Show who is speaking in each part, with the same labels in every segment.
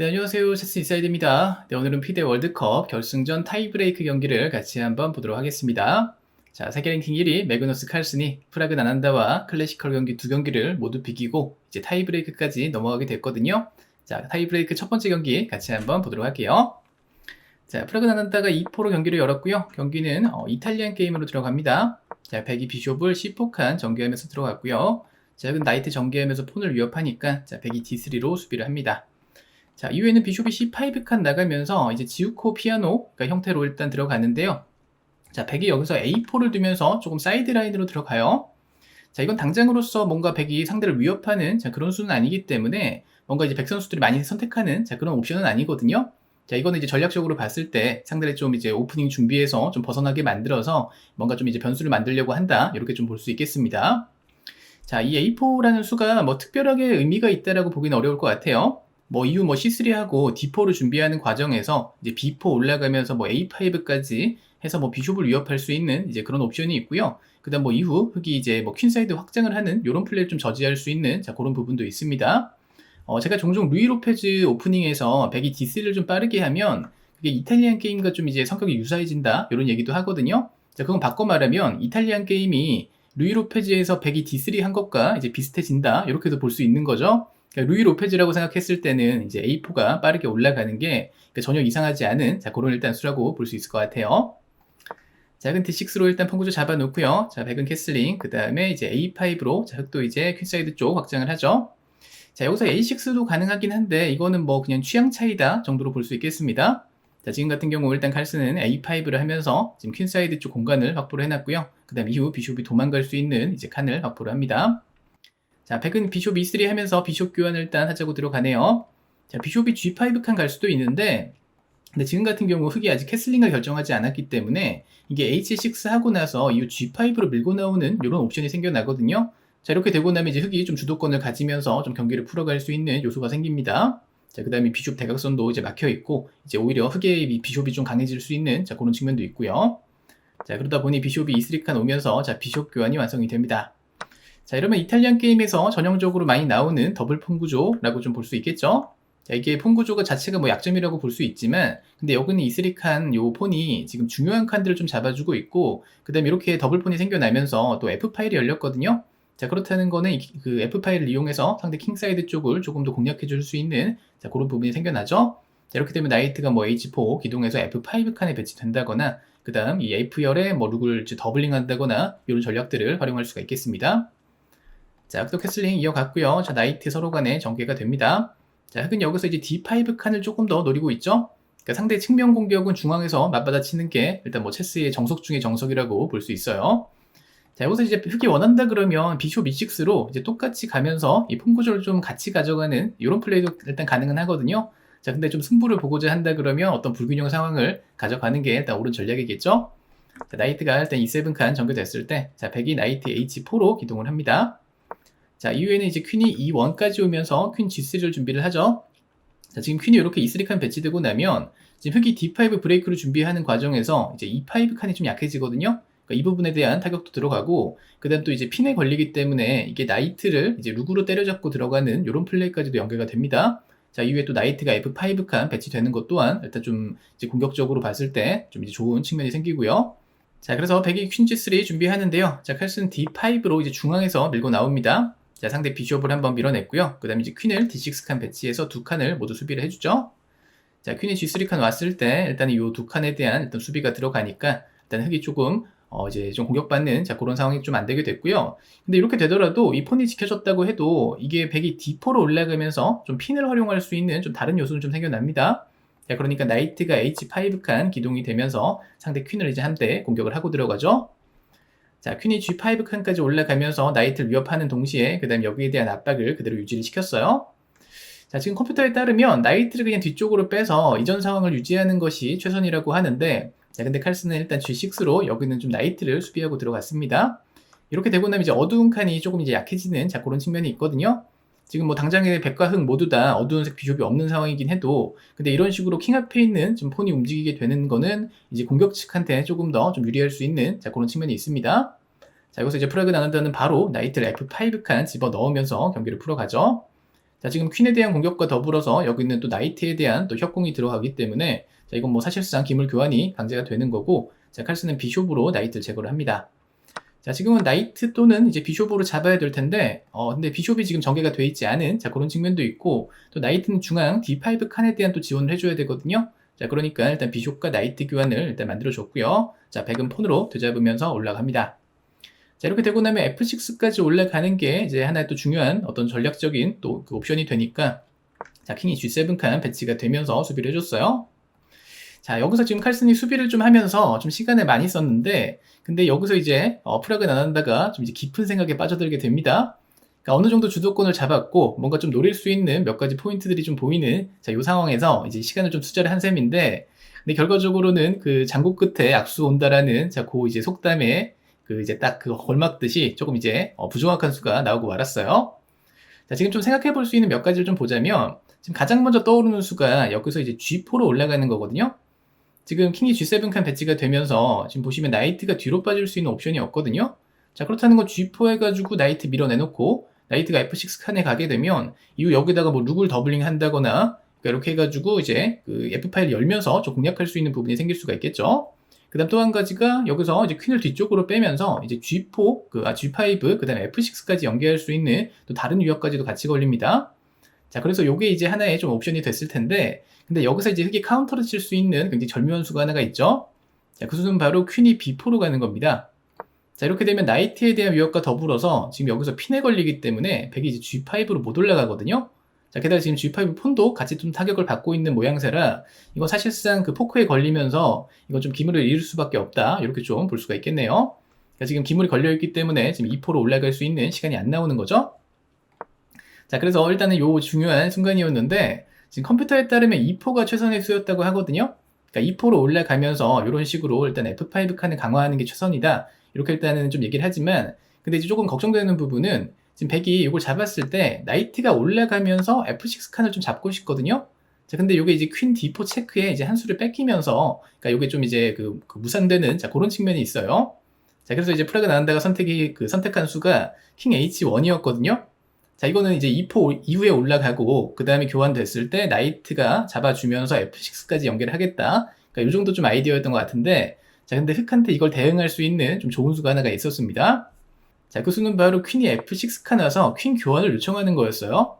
Speaker 1: 네, 안녕하세요. 체스 인사이드입니다. 네, 오늘은 피대 월드컵 결승전 타이브레이크 경기를 같이 한번 보도록 하겠습니다. 자, 세계 랭킹 1위 매그너스 칼슨이 프라그 나난다와 클래시컬 경기 두 경기를 모두 비기고 이제 타이브레이크까지 넘어가게 됐거든요. 자, 타이브레이크 첫 번째 경기 같이 한번 보도록 할게요. 자, 프라그 나난다가 2포로 경기를 열었고요. 경기는 어, 이탈리안 게임으로 들어갑니다. 자, 백이 비숍을 C4 칸 전개하면서 들어갔고요. 자, 근 나이트 전개하면서 폰을 위협하니까 자, 백이 D3로 수비를 합니다. 자, 이후에는 비숍이 C5 칸 나가면서 이제 지우코 피아노 그러니까 형태로 일단 들어가는데요. 자, 백이 여기서 A4를 두면서 조금 사이드 라인으로 들어가요. 자, 이건 당장으로서 뭔가 백이 상대를 위협하는 자, 그런 수는 아니기 때문에 뭔가 이제 백 선수들이 많이 선택하는 자, 그런 옵션은 아니거든요. 자, 이거는 이제 전략적으로 봤을 때 상대를 좀 이제 오프닝 준비해서 좀 벗어나게 만들어서 뭔가 좀 이제 변수를 만들려고 한다. 이렇게 좀 볼 수 있겠습니다. 자, 이 A4라는 수가 뭐 특별하게 의미가 있다라고 보기는 어려울 것 같아요. 뭐 이후 뭐 C3하고 D4를 준비하는 과정에서 이제 B4 올라가면서 뭐 A5까지 해서 뭐 비숍을 위협할 수 있는 이제 그런 옵션이 있고요. 그다음 뭐 이후 흑이 이제 뭐 퀸사이드 확장을 하는 이런 플레이를 좀 저지할 수 있는 자 그런 부분도 있습니다. 어, 제가 종종 루이 로페즈 오프닝에서 백이 D3를 좀 빠르게 하면 그게 이탈리안 게임과 좀 이제 성격이 유사해진다 이런 얘기도 하거든요. 자, 그건 바꿔 말하면 이탈리안 게임이 루이 로페즈에서 백이 D3 한 것과 이제 비슷해진다 이렇게도 볼 수 있는 거죠. 그러니까 루이 로페즈라고 생각했을 때는 이제 A4가 빠르게 올라가는 게 그러니까 전혀 이상하지 않은 자 그런 일단 수라고 볼 수 있을 것 같아요. 작은 D6로 일단 펑구조 잡아놓고요. 자, 백은 캐슬링, 그 다음에 이제 A5로 자, 흑도 이제 퀸사이드 쪽 확장을 하죠. 자, 여기서 A6도 가능하긴 한데 이거는 뭐 그냥 취향 차이다 정도로 볼 수 있겠습니다. 자, 지금 같은 경우 일단 칼스는 A5를 하면서 지금 퀸사이드 쪽 공간을 확보를 해놨고요. 그 다음 이후 비숍이 도망갈 수 있는 이제 칸을 확보를 합니다. 자, 백은 비숍 E3 하면서 비숍 교환을 일단 하자고 들어가네요. 자, 비숍이 G5 칸 갈 수도 있는데 근데 지금 같은 경우 흑이 아직 캐슬링을 결정하지 않았기 때문에 이게 H6 하고 나서 이후 G5로 밀고 나오는 이런 옵션이 생겨나거든요. 자, 이렇게 되고 나면 이제 흑이 좀 주도권을 가지면서 좀 경기를 풀어갈 수 있는 요소가 생깁니다. 자, 그 다음에 비숍 대각선도 이제 막혀 있고, 이제 오히려 흑의 비숍이 좀 강해질 수 있는 자, 그런 측면도 있고요. 자, 그러다 보니 비숍이 E3칸 오면서 자, 비숍 교환이 완성이 됩니다. 자, 이러면 이탈리안 게임에서 전형적으로 많이 나오는 더블 폰 구조라고 좀 볼 수 있겠죠? 자, 이게 폰 구조가 자체가 뭐 약점이라고 볼 수 있지만, 근데 여기는 E3칸 요 폰이 지금 중요한 칸들을 좀 잡아주고 있고, 그 다음에 이렇게 더블 폰이 생겨나면서 또 F 파일이 열렸거든요? 자, 그렇다는 거는 그 F 파일을 이용해서 상대 킹사이드 쪽을 조금 더 공략해 줄 수 있는 자, 그런 부분이 생겨나죠? 자, 이렇게 되면 나이트가 뭐 H4 기동해서 F5 칸에 배치된다거나, 그 다음 이 F열에 뭐 룩을 더블링 한다거나, 이런 전략들을 활용할 수가 있겠습니다. 자, 흑도 캐슬링 이어갔고요. 자, 나이트 서로 간에 전개가 됩니다. 자, 흑은 여기서 이제 D5 칸을 조금 더 노리고 있죠? 그러니까 상대 측면 공격은 중앙에서 맞받아치는 게 일단 뭐 체스의 정석 중의 정석이라고 볼 수 있어요. 자, 여기서 이제 흑이 원한다 그러면 비숍 E6로 이제 똑같이 가면서 이 폰 구조를 좀 같이 가져가는 이런 플레이도 일단 가능은 하거든요. 자, 근데 좀 승부를 보고자 한다 그러면 어떤 불균형 상황을 가져가는 게 일단 옳은 전략이겠죠? 자, 나이트가 일단 E7 칸 전개됐을 때, 자, 백이 나이트 H4로 기동을 합니다. 자, 이후에는 이제 퀸이 E1까지 오면서 퀸 G3를 준비를 하죠. 자, 지금 퀸이 이렇게 E3 칸 배치되고 나면 지금 흑이 D5 브레이크를 준비하는 과정에서 이제 E5 칸이 좀 약해지거든요. 그러니까 이 부분에 대한 타격도 들어가고 그다음 또 이제 핀에 걸리기 때문에 이게 나이트를 이제 룩으로 때려잡고 들어가는 이런 플레이까지도 연계가 됩니다. 자 이후에 또 나이트가 F5 칸 배치되는 것 또한 일단 좀 이제 공격적으로 봤을 때 좀 이제 좋은 측면이 생기고요. 자 그래서 백이 퀸 G3 준비하는데요. 자 칼슨 D5로 이제 중앙에서 밀고 나옵니다. 자 상대 비숍을 한번 밀어냈고요. 그 다음에 이제 퀸을 D6 칸 배치해서 두 칸을 모두 수비를 해주죠. 자 퀸이 G3 칸 왔을 때 일단 이두 칸에 대한 일단 수비가 들어가니까 일단 흑이 조금 어, 이제 좀 공격받는 자 그런 상황이 좀 안 되게 됐고요. 근데 이렇게 되더라도 이 폰이 지켜졌다고 해도 이게 백이 D4로 올라가면서 좀 핀을 활용할 수 있는 좀 다른 요소는 좀 생겨납니다. 자 그러니까 나이트가 H5 칸 기동이 되면서 상대 퀸을 이제 한대 공격을 하고 들어가죠. 자 퀸이 G5 칸까지 올라가면서 나이트를 위협하는 동시에 그 다음 여기에 대한 압박을 그대로 유지를 시켰어요. 자, 지금 컴퓨터에 따르면 나이트를 그냥 뒤쪽으로 빼서 이전 상황을 유지하는 것이 최선이라고 하는데 자, 근데 칼스는 일단 G6로 여기는 좀 나이트를 수비하고 들어갔습니다. 이렇게 되고 나면 이제 어두운 칸이 조금 이제 약해지는 자, 그런 측면이 있거든요. 지금 뭐 당장에 백과 흑 모두 다 어두운 색 비숍이 없는 상황이긴 해도 근데 이런 식으로 킹 앞에 있는 좀 폰이 움직이게 되는 거는 이제 공격 측한테 조금 더 좀 유리할 수 있는 자, 그런 측면이 있습니다. 자, 여기서 이제 프라그 나눈다는 바로 나이트를 F5 칸 집어 넣으면서 경기를 풀어가죠. 자, 지금 퀸에 대한 공격과 더불어서 여기 있는 또 나이트에 대한 또 협공이 들어가기 때문에 자, 이건 뭐 사실상 기물 교환이 강제가 되는 거고 자, 칼스는 비숍으로 나이트를 제거를 합니다. 자, 지금은 나이트 또는 이제 비숍으로 잡아야 될 텐데, 어, 근데 비숍이 지금 전개가 돼 있지 않은, 자, 그런 측면도 있고, 또 나이트는 중앙 D5 칸에 대한 또 지원을 해줘야 되거든요. 자, 그러니까 일단 비숍과 나이트 교환을 일단 만들어줬고요. 자, 백은 폰으로 되잡으면서 올라갑니다. 자, 이렇게 되고 나면 F6까지 올라가는 게 이제 하나의 또 중요한 어떤 전략적인 또 그 옵션이 되니까, 자, 킹이 G7 칸 배치가 되면서 수비를 해줬어요. 자, 여기서 지금 칼슨이 수비를 좀 하면서 좀 시간을 많이 썼는데, 근데 여기서 이제 어, 프락을 나눈다가 좀 이제 깊은 생각에 빠져들게 됩니다. 그러니까 어느 정도 주도권을 잡았고 뭔가 좀 노릴 수 있는 몇 가지 포인트들이 좀 보이는 자, 이 상황에서 이제 시간을 좀 투자를 한 셈인데, 근데 결과적으로는 그 장고 끝에 악수 온다라는 자, 그 이제 속담에 그 이제 딱 그 걸막듯이 조금 이제 어, 부정확한 수가 나오고 말았어요. 자, 지금 좀 생각해 볼 수 있는 몇 가지를 좀 보자면, 지금 가장 먼저 떠오르는 수가 여기서 이제 G4로 올라가는 거거든요. 지금 킹이 G7 칸 배치가 되면서 지금 보시면 나이트가 뒤로 빠질 수 있는 옵션이 없거든요. 자, 그렇다는 건 G4 해가지고 나이트 밀어내놓고 나이트가 F6 칸에 가게 되면 이후 여기다가 뭐 룩을 더블링 한다거나 그러니까 이렇게 해가지고 이제 그 F 파일 열면서 좀 공략할 수 있는 부분이 생길 수가 있겠죠. 그 다음 또 한 가지가 여기서 이제 퀸을 뒤쪽으로 빼면서 이제 G4, 그, 아, G5, 그 다음에 F6까지 연계할 수 있는 또 다른 위협까지도 같이 걸립니다. 자, 그래서 요게 이제 하나의 좀 옵션이 됐을 텐데, 근데 여기서 이제 흑이 카운터를 칠 수 있는 굉장히 절묘한 수가 하나가 있죠. 자, 그 수는 바로 퀸이 B4로 가는 겁니다. 자, 이렇게 되면 나이트에 대한 위협과 더불어서 지금 여기서 핀에 걸리기 때문에 백이 이제 G5로 못 올라가거든요. 자, 게다가 지금 G5 폰도 같이 좀 타격을 받고 있는 모양새라 이거 사실상 그 포크에 걸리면서 이거 좀 기물을 잃을 수밖에 없다. 이렇게 좀 볼 수가 있겠네요. 지금 기물이 걸려있기 때문에 지금 2포로 올라갈 수 있는 시간이 안 나오는 거죠. 자, 그래서 일단은 요 중요한 순간이었는데 지금 컴퓨터에 따르면 2포가 최선의 수였다고 하거든요. 그러니까 2포로 올라가면서 이런 식으로 일단 F5 칸을 강화하는 게 최선이다. 이렇게 일단은 좀 얘기를 하지만 근데 이제 조금 걱정되는 부분은 지금 백이 이걸 잡았을 때 나이트가 올라가면서 F6 칸을 좀 잡고 싶거든요. 자, 근데 이게 이제 퀸 D4 체크에 이제 한 수를 뺏기면서 그러니까 이게 좀 이제 그, 그 무산되는 자 그런 측면이 있어요. 자, 그래서 이제 프라가 나온다가 선택이 그 선택한 수가 킹 H1이었거든요. 자, 이거는 이제 2포 이후에 올라가고 그 다음에 교환됐을 때 나이트가 잡아주면서 F6까지 연결을 하겠다. 그러니까 이 정도 좀 아이디어였던 것 같은데 자, 근데 흑한테 이걸 대응할 수 있는 좀 좋은 수가 하나가 있었습니다. 자, 그 수는 바로 퀸이 F6 칸나서 퀸 교환을 요청하는 거였어요.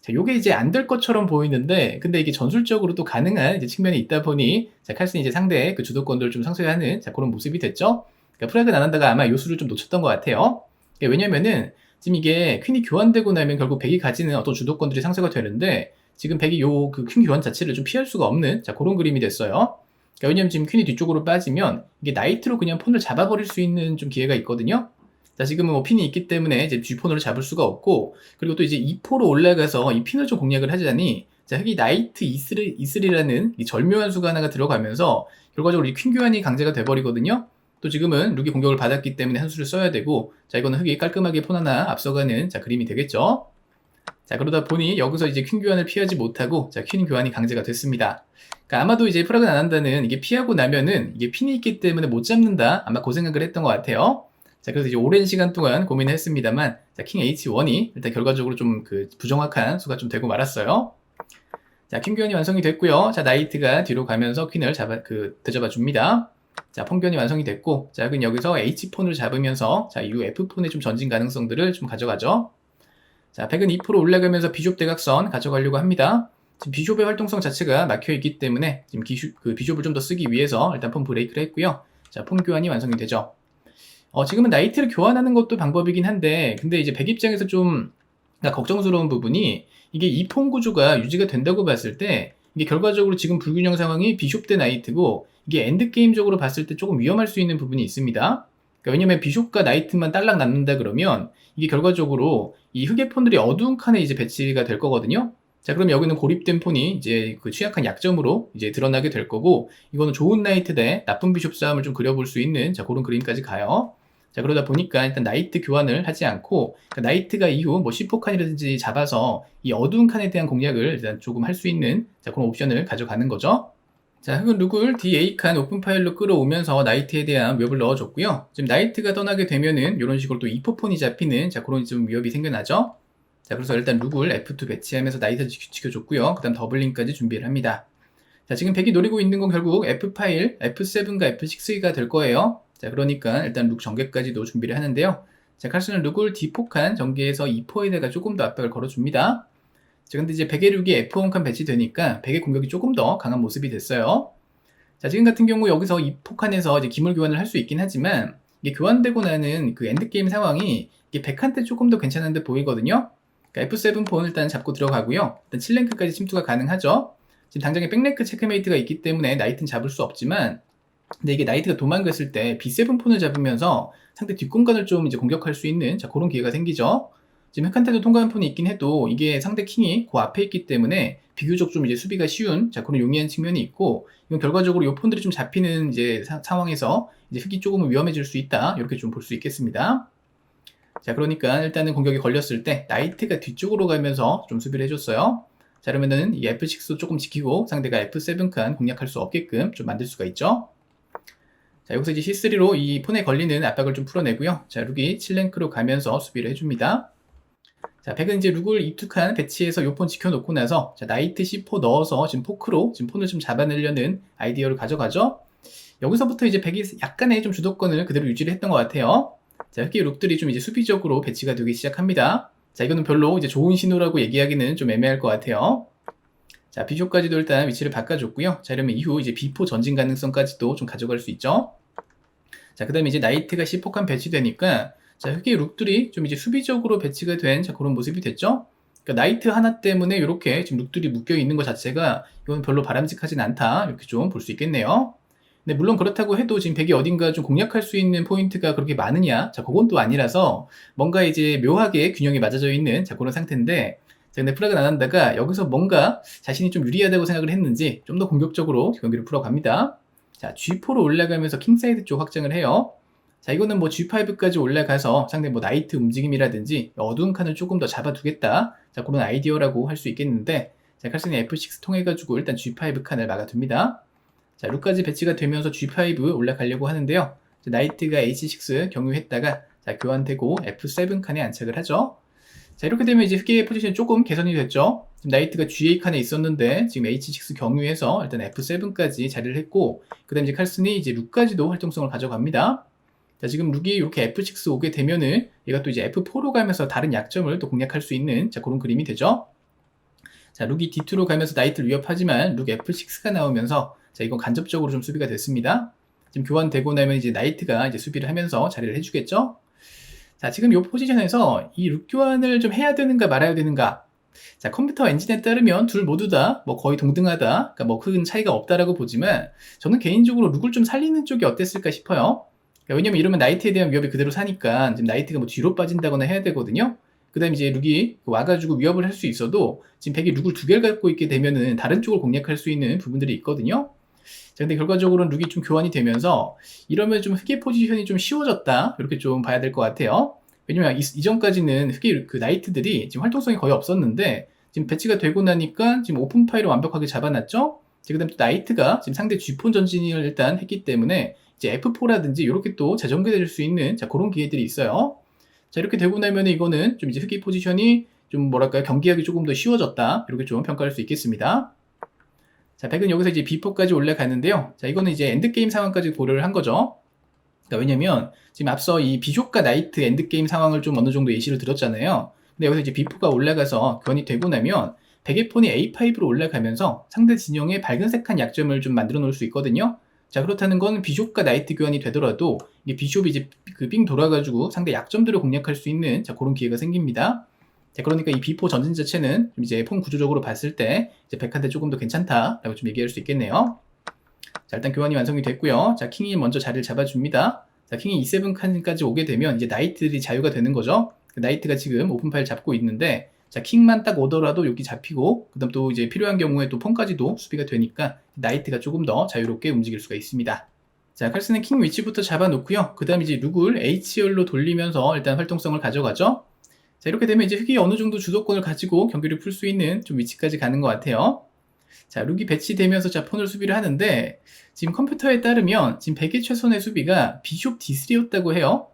Speaker 1: 자, 요게 이제 안 될 것처럼 보이는데, 근데 이게 전술적으로 또 가능한 이제 측면이 있다 보니, 자, 칼슨이 이제 상대의 그 주도권들을 좀 상쇄하는, 자, 그런 모습이 됐죠. 그러니까 프라그 나난다가 아마 요 수를 좀 놓쳤던 것 같아요. 그러니까 왜냐면은, 지금 이게 퀸이 교환되고 나면 결국 백이 가지는 어떤 주도권들이 상쇄가 되는데, 지금 백이 요 그 퀸 교환 자체를 좀 피할 수가 없는, 자, 그런 그림이 됐어요. 그러니까 왜냐면 지금 퀸이 뒤쪽으로 빠지면, 이게 나이트로 그냥 폰을 잡아버릴 수 있는 좀 기회가 있거든요. 자, 지금은 뭐 핀이 있기 때문에 이제 G폰으로 잡을 수가 없고, 그리고 또 이제 2포로 올라가서 이 핀을 좀 공략을 하자니, 자, 흑이 나이트 이슬, 이슬이라는 이 절묘한 수가 하나가 들어가면서, 결과적으로 이 퀸 교환이 강제가 돼버리거든요. 또 지금은 룩이 공격을 받았기 때문에 한 수를 써야 되고, 자, 이거는 흑이 깔끔하게 폰 하나 앞서가는 자, 그림이 되겠죠. 자, 그러다 보니 여기서 이제 퀸 교환을 피하지 못하고, 자, 퀸 교환이 강제가 됐습니다. 그러니까 아마도 이제 프락은 안 한다는 이게 피하고 나면은 이게 핀이 있기 때문에 못 잡는다. 아마 그 생각을 했던 것 같아요. 자, 그래서 이제 오랜 시간 동안 고민을 했습니다만, 자, 킹 H1이 일단 결과적으로 좀 그 부정확한 수가 좀 되고 말았어요. 자, 킹 교환이 완성이 됐고요. 자, 나이트가 뒤로 가면서 퀸을 잡아, 그, 되잡아 줍니다. 자, 폰 교환이 완성이 됐고, 자, 그럼 여기서 H폰을 잡으면서, 자, 이 F폰의 좀 전진 가능성들을 좀 가져가죠. 자, 백은 2% 올라가면서 비숍 대각선 가져가려고 합니다. 지금 비숍의 활동성 자체가 막혀 있기 때문에, 지금 기슈, 그 비숍을 좀 더 쓰기 위해서 일단 폰 브레이크를 했고요. 자, 폰 교환이 완성이 되죠. 어, 지금은 나이트를 교환하는 것도 방법이긴 한데, 근데 이제 백 입장에서 좀 그러니까 걱정스러운 부분이 이게 이 폰 구조가 유지가 된다고 봤을 때, 이게 결과적으로 지금 불균형 상황이 비숍 대 나이트고, 이게 엔드게임적으로 봤을 때 조금 위험할 수 있는 부분이 있습니다. 그러니까 왜냐면 비숍과 나이트만 딸락 남는다 그러면, 이게 결과적으로 이 흑의 폰들이 어두운 칸에 이제 배치가 될 거거든요. 자, 그럼 여기는 고립된 폰이 이제 그 취약한 약점으로 이제 드러나게 될 거고, 이거는 좋은 나이트 대 나쁜 비숍 싸움을 좀 그려볼 수 있는 자, 그런 그림까지 가요. 자, 그러다 보니까 일단 나이트 교환을 하지 않고, 그러니까 나이트가 이후 뭐 C4 칸이라든지 잡아서 이 어두운 칸에 대한 공략을 일단 조금 할 수 있는 자, 그런 옵션을 가져가는 거죠. 자, 흑은 룩을 DA 칸 오픈 파일로 끌어오면서 나이트에 대한 위협을 넣어줬고요. 지금 나이트가 떠나게 되면은 이런 식으로 또 2포폰이 잡히는 자, 그런 좀 위협이 생겨나죠. 자, 그래서 일단 룩을 F2 배치하면서 나이트 지켜줬고요. 그 다음 더블링까지 준비를 합니다. 자, 지금 백이 노리고 있는 건 결국 F8, F7과 F6가 될 거예요. 자, 그러니까 일단 룩 전개까지도 준비를 하는데요. 자, 칼수는 룩을 D4칸 전개해서 2포에다가 조금 더 압박을 걸어줍니다. 자, 근데 이제 백의 룩이 F1칸 배치되니까 백의 공격이 조금 더 강한 모습이 됐어요. 자, 지금 같은 경우 여기서 2포칸에서 이제 기물 교환을 할 수 있긴 하지만 이게 교환되고 나는 그 엔드게임 상황이 이게 백한테 조금 더 괜찮은데 보이거든요. 그러니까 F7 폰 일단 잡고 들어가고요. 일단 7랭크까지 침투가 가능하죠. 지금 당장에 백랭크 체크메이트가 있기 때문에 나이트는 잡을 수 없지만 근데 이게 나이트가 도망갔을 때 B7 폰을 잡으면서 상대 뒷공간을 좀 이제 공격할 수 있는 자, 그런 기회가 생기죠. 지금 핵한테도 통과한 폰이 있긴 해도 이게 상대 킹이 그 앞에 있기 때문에 비교적 좀 이제 수비가 쉬운 자, 그런 용이한 측면이 있고 이건 결과적으로 이 폰들이 좀 잡히는 이제 사, 상황에서 이제 흑이 조금은 위험해질 수 있다. 이렇게 좀 볼 수 있겠습니다. 자, 그러니까 일단은 공격이 걸렸을 때 나이트가 뒤쪽으로 가면서 좀 수비를 해줬어요. 자, 그러면은 이 F6도 조금 지키고 상대가 F7 칸 공략할 수 없게끔 좀 만들 수가 있죠. 자, 여기서 이제 C3로 이 폰에 걸리는 압박을 좀 풀어내고요. 자, 룩이 7랭크로 가면서 수비를 해줍니다. 자, 백은 이제 룩을 입툭한 배치해서 요폰 지켜놓고 나서 자, 나이트 C4 넣어서 지금 포크로 지금 폰을 좀 잡아내려는 아이디어를 가져가죠. 여기서부터 이제 백이 약간의 좀 주도권을 그대로 유지를 했던 것 같아요. 자, 흑기 룩들이 좀 이제 수비적으로 배치가 되기 시작합니다. 자, 이거는 별로 이제 좋은 신호라고 얘기하기는 좀 애매할 것 같아요. 자, 비숍까지도 일단 위치를 바꿔줬고요. 자, 이러면 이후 이제 비포 전진 가능성까지도 좀 가져갈 수 있죠. 자, 그 다음에 이제 나이트가 C4칸 배치되니까 자, 흑의 룩들이 좀 이제 수비적으로 배치가 된 자, 그런 모습이 됐죠. 그러니까 나이트 하나 때문에 이렇게 지금 룩들이 묶여 있는 것 자체가 이건 별로 바람직하진 않다. 이렇게 좀 볼 수 있겠네요. 근데 물론 그렇다고 해도 지금 백이 어딘가 좀 공략할 수 있는 포인트가 그렇게 많으냐? 자, 그건 또 아니라서 뭔가 이제 묘하게 균형이 맞아져 있는 자, 그런 상태인데 자, 근데 안 한다가 여기서 뭔가 자신이 좀 유리하다고 생각을 했는지 좀 더 공격적으로 경기를 풀어갑니다. 자, G4로 올라가면서 킹사이드 쪽 확장을 해요. 자, 이거는 뭐 G5까지 올라가서 상대 뭐 나이트 움직임이라든지 어두운 칸을 조금 더 잡아두겠다. 자, 그런 아이디어라고 할 수 있겠는데, 자, 칼슨이 F6 통해가지고 일단 G5 칸을 막아둡니다. 자, 룩까지 배치가 되면서 G5 올라가려고 하는데요. 자, 나이트가 H6 경유했다가 자, 교환되고 F7 칸에 안착을 하죠. 자, 이렇게 되면 이제 흑의 포지션이 조금 개선이 됐죠. 나이트가 GA 칸에 있었는데 지금 H6 경유해서 일단 F7까지 자리를 했고, 그 다음에 이제 칼슨이 이제 룩까지도 활동성을 가져갑니다. 자, 지금 룩이 이렇게 F6 오게 되면은 얘가 또 이제 F4로 가면서 다른 약점을 또 공략할 수 있는 자, 그런 그림이 되죠. 자, 룩이 D2로 가면서 나이트를 위협하지만 룩 F6가 나오면서 자, 이건 간접적으로 좀 수비가 됐습니다. 지금 교환되고 나면 이제 나이트가 이제 수비를 하면서 자리를 해주겠죠. 자, 지금 이 포지션에서 이 룩 교환을 좀 해야 되는가 말아야 되는가. 자, 컴퓨터 엔진에 따르면 둘 모두 다 뭐 거의 동등하다. 그러니까 뭐 큰 차이가 없다라고 보지만 저는 개인적으로 룩을 좀 살리는 쪽이 어땠을까 싶어요. 왜냐면 이러면 나이트에 대한 위협이 그대로 사니까 지금 나이트가 뭐 뒤로 빠진다거나 해야 되거든요. 그 다음에 이제 룩이 와가지고 위협을 할 수 있어도 지금 백이 룩을 두 개를 갖고 있게 되면은 다른 쪽을 공략할 수 있는 부분들이 있거든요. 자, 근데 결과적으로는 룩이 좀 교환이 되면서 이러면 좀 흑의 포지션이 좀 쉬워졌다. 이렇게 좀 봐야 될 것 같아요. 왜냐면 이, 이전까지는 흑의 그 나이트들이 지금 활동성이 거의 없었는데 지금 배치가 되고 나니까 지금 오픈 파일을 완벽하게 잡아놨죠. 그 다음에 또 나이트가 지금 상대 G폰 전진을 일단 했기 때문에 이제 F4라든지 이렇게 또 재전개될 수 있는 자, 그런 기회들이 있어요. 자, 이렇게 되고 나면 이거는 좀 이제 흑의 포지션이 좀 뭐랄까요, 경기하기 조금 더 쉬워졌다. 이렇게 좀 평가할 수 있겠습니다. 자, 백은 여기서 이제 B4까지 올라가는데요. 자, 이거는 이제 엔드게임 상황까지 고려를 한 거죠. 그러니까 왜냐면 지금 앞서 이 비숍과 나이트 엔드게임 상황을 좀 어느 정도 예시를 들었잖아요. 근데 여기서 이제 B4가 올라가서 교환이 되고 나면 백의 폰이 A5로 올라가면서 상대 진영의 밝은색한 약점을 좀 만들어 놓을 수 있거든요. 자, 그렇다는 건 비숍과 나이트 교환이 되더라도 이게 비숍이 이제 그 빙 돌아가지고 상대 약점들을 공략할 수 있는 자, 그런 기회가 생깁니다. 자, 그러니까 이 B4 전진 자체는 이제 폰 구조적으로 봤을 때 이제 백한테 조금 더 괜찮다라고 좀 얘기할 수 있겠네요. 자, 일단 교환이 완성이 됐고요. 자, 킹이 먼저 자리를 잡아줍니다. 자, 킹이 E7 칸까지 오게 되면 이제 나이트들이 자유가 되는 거죠. 그 나이트가 지금 오픈 파일 잡고 있는데 자, 킹만 딱 오더라도 여기 잡히고 그 다음 또 이제 필요한 경우에 또 폰까지도 수비가 되니까 나이트가 조금 더 자유롭게 움직일 수가 있습니다. 자, 칼스는 킹 위치부터 잡아놓고요. 그 다음 이제 룩을 H열로 돌리면서 일단 활동성을 가져가죠. 자, 이렇게 되면 이제 흑이 어느 정도 주도권을 가지고 경기를 풀 수 있는 좀 위치까지 가는 것 같아요. 자, 룩이 배치되면서 자 폰을 수비를 하는데 지금 컴퓨터에 따르면 지금 100의 최선의 수비가 비숍 D3였다고 해요.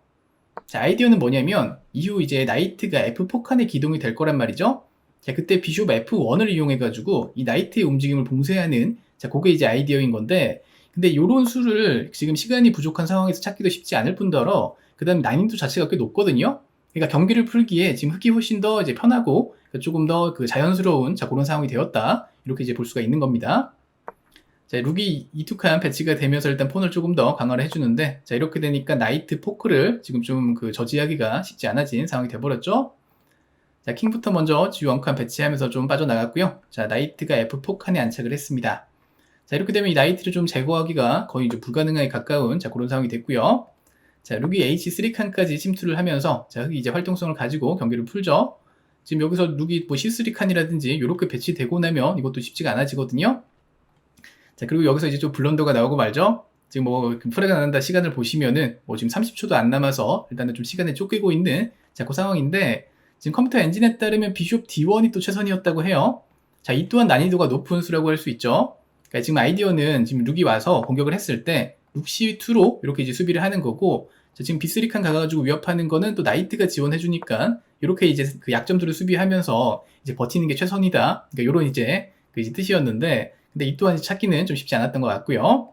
Speaker 1: 자, 아이디어는 뭐냐면 이후 이제 나이트가 F4 칸에 기동이 될 거란 말이죠. 자, 그때 비숍 F1을 이용해 가지고 이 나이트의 움직임을 봉쇄하는 자, 그게 이제 아이디어인 건데 근데 요런 수를 지금 시간이 부족한 상황에서 찾기도 쉽지 않을 뿐더러 그다음에 난이도 자체가 꽤 높거든요. 그러니까 경기를 풀기에 지금 흙이 훨씬 더 이제 편하고 조금 더 그 자연스러운 자 그런 상황이 되었다 이렇게 이제 볼 수가 있는 겁니다. 자, 룩이 이툭한 배치가 되면서 일단 폰을 조금 더 강화를 해주는데 자 이렇게 되니까 나이트 포크를 지금 좀 그 저지하기가 쉽지 않아진 상황이 돼버렸죠. 자 킹부터 먼저 G1칸 배치하면서 좀 빠져나갔고요. 자 나이트가 F4 칸에 안착을 했습니다. 자 이렇게 되면 이 나이트를 좀 제거하기가 거의 좀 불가능하게 가까운 자 그런 상황이 됐고요. 자 룩이 H3 칸까지 침투를 하면서 자 흑이 이제 활동성을 가지고 경기를 풀죠. 지금 여기서 룩이 뭐 C3 칸이라든지 이렇게 배치되고 나면 이것도 쉽지가 않아지거든요. 자, 그리고 여기서 이제 좀 블런더가 나오고 말죠. 지금 뭐 프레가 난다 시간을 보시면은 뭐 지금 30초도 안 남아서 일단은 좀 시간에 쫓기고 있는 자, 그 상황인데 지금 컴퓨터 엔진에 따르면 비숍 D1이 또 최선이었다고 해요. 자, 이 또한 난이도가 높은 수라고 할 수 있죠. 그러니까 지금 아이디어는 지금 룩이 와서 공격을 했을 때룩 C2로 이렇게 이제 수비를 하는 거고 자, 지금 B3 칸 가가지고 위협하는 거는 또 나이트가 지원해주니까 이렇게 이제 그 약점들을 수비하면서 이제 버티는 게 최선이다. 그러니까 이런 이제 그 이제 뜻이었는데 근데 이 또한 찾기는 좀 쉽지 않았던 것 같고요.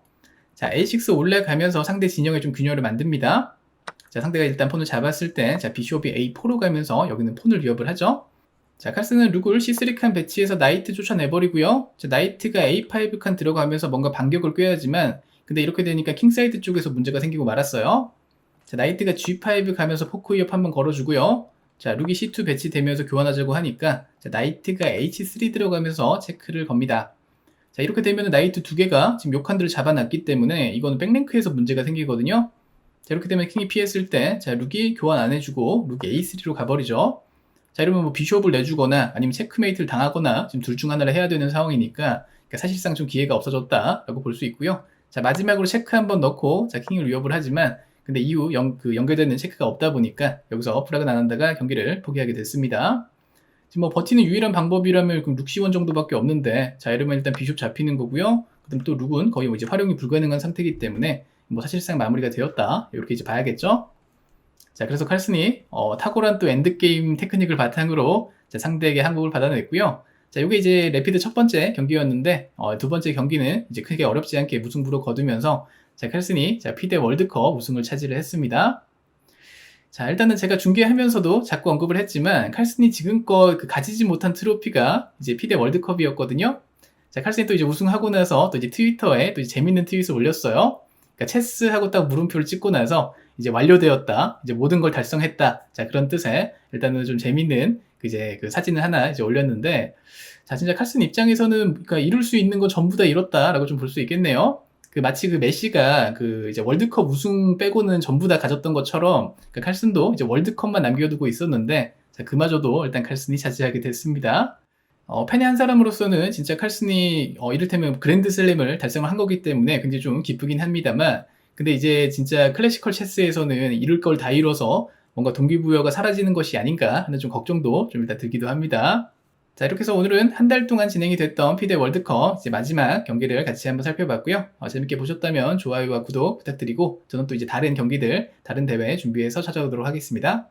Speaker 1: 자, A6 올라가면서 상대 진영에 좀 균열을 만듭니다. 자, 상대가 일단 폰을 잡았을 때, 자, 비숍이 A4로 가면서 여기는 폰을 위협을 하죠. 자, 칼스는 룩을 C3 칸 배치해서 나이트 쫓아내버리고요. 자, 나이트가 A5 칸 들어가면서 뭔가 반격을 꾀야지만, 근데 이렇게 되니까 킹사이드 쪽에서 문제가 생기고 말았어요. 자, 나이트가 G5 가면서 포크 위협 한번 걸어주고요. 자, 룩이 C2 배치되면서 교환하자고 하니까, 자, 나이트가 H3 들어가면서 체크를 겁니다. 자, 이렇게 되면 나이트 두 개가 지금 요 칸들을 잡아놨기 때문에 이거는 백랭크에서 문제가 생기거든요. 자, 이렇게 되면 킹이 피했을 때, 자, 룩이 교환 안 해주고, 룩이 A3로 가버리죠. 자, 이러면 뭐 비숍을 내주거나 아니면 체크메이트를 당하거나 지금 둘 중 하나를 해야 되는 상황이니까 그러니까 사실상 좀 기회가 없어졌다라고 볼 수 있고요. 자, 마지막으로 체크 한번 넣고, 자, 킹을 위협을 하지만, 근데 이후 연, 그 연결되는 체크가 없다 보니까 여기서 프라그 나난다가 경기를 포기하게 됐습니다. 지금 뭐 버티는 유일한 방법이라면 그럼 룩시원 정도밖에 없는데 자 이러면 일단 비숍 잡히는 거고요. 그다음 또 룩은 거의 뭐 이제 활용이 불가능한 상태이기 때문에 뭐 사실상 마무리가 되었다 이렇게 이제 봐야겠죠. 자 그래서 칼슨이 어, 탁월한 또 엔드 게임 테크닉을 바탕으로 상대에게 항복을 받아냈고요. 자 이게 이제 레피드 첫 번째 경기였는데 어, 두 번째 경기는 이제 크게 어렵지 않게 무승부로 거두면서 자 칼슨이 자 피데 월드컵 우승을 차지를 했습니다. 자, 일단은 제가 중계하면서도 자꾸 언급을 했지만 칼슨이 지금껏 그 가지지 못한 트로피가 이제 피데 월드컵이었거든요. 자, 칼슨이 또 이제 우승하고 나서 또 이제 트위터에 또 이제 재밌는 트윗을 올렸어요. 그러니까 체스하고 딱 물음표를 찍고 나서 이제 완료되었다. 이제 모든 걸 달성했다. 자, 그런 뜻의 일단은 좀 재밌는 그 이제 그 사진을 하나 이제 올렸는데 자, 진짜 칼슨 입장에서는 그러니까 이룰 수 있는 거 전부 다 이뤘다라고 좀 볼 수 있겠네요. 그 마치 그 메시가 그 이제 월드컵 우승 빼고는 전부 다 가졌던 것처럼 그 칼슨도 이제 월드컵만 남겨두고 있었는데 자, 그마저도 일단 칼슨이 차지하게 됐습니다. 어, 팬의 한 사람으로서는 진짜 칼슨이 어, 이를테면 그랜드 슬램을 달성을 한 거기 때문에 굉장히 좀 기쁘긴 합니다만 근데 이제 진짜 클래시컬 체스에서는 이룰 걸 다 이뤄서 뭔가 동기부여가 사라지는 것이 아닌가 하는 좀 걱정도 좀 일단 들기도 합니다. 자, 이렇게 해서 오늘은 한 달 동안 진행이 됐던 피데 월드컵 이제 마지막 경기를 같이 한번 살펴봤고요. 어, 재밌게 보셨다면 좋아요와 구독 부탁드리고 저는 또 이제 다른 경기들, 다른 대회 준비해서 찾아오도록 하겠습니다.